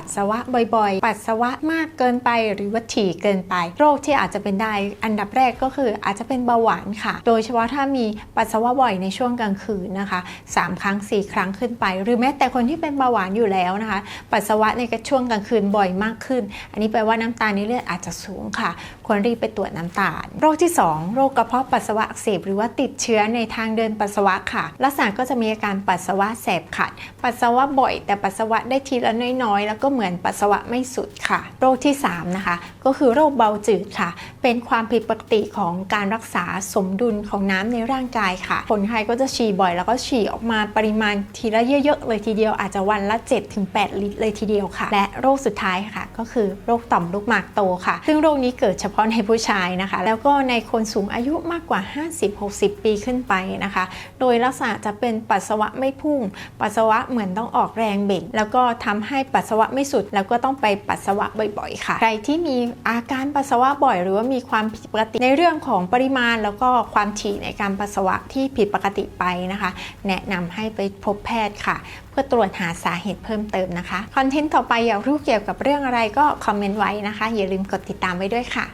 ปัสสาวะบ่อยๆ ปัสสาวะมากเกินไปหรือว่าถี่เกินไป โรคที่อาจจะเป็นได้อันดับแรกก็คืออาจจะเป็นเบาหวานค่ะ โดยเฉพาะถ้ามีปัสสาวะบ่อยในช่วงกลางคืนนะคะ 3 ครั้ง 4 ครั้งขึ้นไป หรือแม้แต่คนที่เป็นเบาหวานอยู่แล้วนะคะ ปัสสาวะในช่วงกลางคืนบ่อยมากขึ้น อันนี้แปลว่าน้ำตาลในเลือดอาจจะสูงค่ะ ควรรีบไปตรวจน้ำตาล โรคที่ 2 โรคกระเพาะปัสสาวะอักเสบหรือว่าติดเชื้อในทางเดินปัสสาวะค่ะ ลักษณะก็จะมีอาการปัสสาวะแสบขัด ปัสสาวะบ่อย แต่ปัสสาวะได้ทีละน้อยๆ แล้วก็เหมือนปัสสาวะไม่สุดค่ะ โรคที่3นะคะก็คือโรคเบาจืดค่ะ เป็นความผิดปกติของการรักษาสมดุลของน้ำในร่างกายค่ะ คนไข้ก็จะฉี่บ่อย แล้วก็ฉี่ออกมาปริมาณทีละเยอะๆเลยทีเดียวอาจจะวันละ 7-8 ลิตรเลยทีเดียวค่ะ และโรคสุดท้ายค่ะ ก็คือโรคต่อมลูกหมากโตค่ะ ซึ่งโรคนี้เกิดเฉพาะในผู้ชายนะคะ แล้วก็ในคนสูงอายุมากกว่า 50-60 ปีขึ้นไปนะคะ โดยลักษณะจะเป็นปัสสาวะไม่พุ่ง ปัสสาวะเหมือนต้องออกแรงเบ่ง แล้วก็ทำให้ปัสสาวะไม่ไม่สุด แล้วก็ต้องไปปัสสาวะบ่อยๆ ค่ะ ใครที่มีอาการปัสสาวะบ่อย หรือว่ามีความผิดปกติในเรื่องของปริมาณ แล้วก็ความถี่ในการปัสสาวะที่ผิดปกติไปนะคะ แนะนำให้ไปพบแพทย์ค่ะ เพื่อตรวจหาสาเหตุเพิ่มเติมนะคะคอนเทนต์ต่อไปอยากรู้เกี่ยวกับเรื่องอะไรก็คอมเมนต์ไว้นะคะ อย่าลืมกดติดตามไว้ด้วยค่ะ